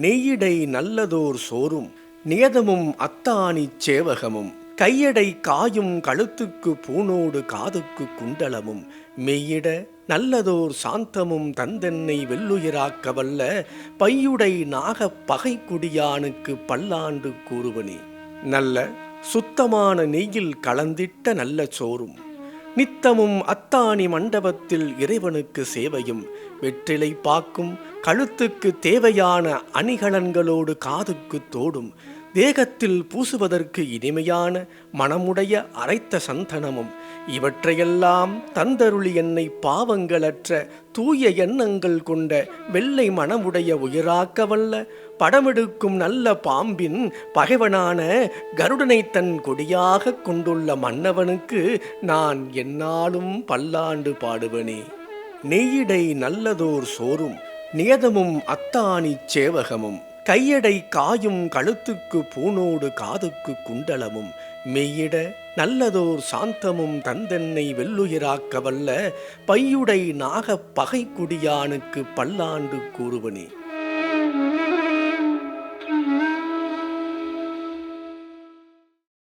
நெய்யிடை நல்லதோர் சோறும் நியதமும் அத்தானிச் சேவகமும். கையடை காயும் கழுத்துக்கு பூனோடு காதுக்கு குண்டலமும். மெய்யிட நல்லதோர் சாந்தமும் தந்தென்னை வெல்லுயிராக்கவல்ல பையுடை நாகப் பகைக்குடியானுக்கு பல்லாண்டு கூறுவனே. நல்ல சுத்தமான நெய்யில் கலந்திட்ட நல்ல சோறும். நித்தமும் அத்தாணி மண்டபத்தில் இறைவனுக்கு சேவையும் வெற்றிலை பாக்கும் கழுத்துக்கு தேவையான அணிகலன்களோடு காதுக்கு தோடும் தேகத்தில் பூசுவதற்கு இனிமையான மனமுடைய அரைத்த சந்தனமும் இவற்றையெல்லாம் தந்தருளி என்னை பாவங்களற்ற தூய எண்ணங்கள் கொண்ட வெள்ளை மனமுடைய உயிராக்கவல்ல படமெடுக்கும் நல்ல பாம்பின் பகைவனான கருடனை தன் கொடியாக கொண்டுள்ள மன்னவனுக்கு நான் என்னாலும் பல்லாண்டு பாடுவனே. நெய்யிடை நல்லதோர் சோறும் நியதமும் அத்தானிச் சேவகமும். கையடை காயும் கழுத்துக்கு பூணோடு காதுக்கு குண்டலமும் மெய்யிட நல்லதோர் சாந்தமும் தந்தென்னை வெல்லுயிராக்கவல்ல பையுடை நாகப் பகைக்குடியானுக்கு பல்லாண்டு கூறுவனே.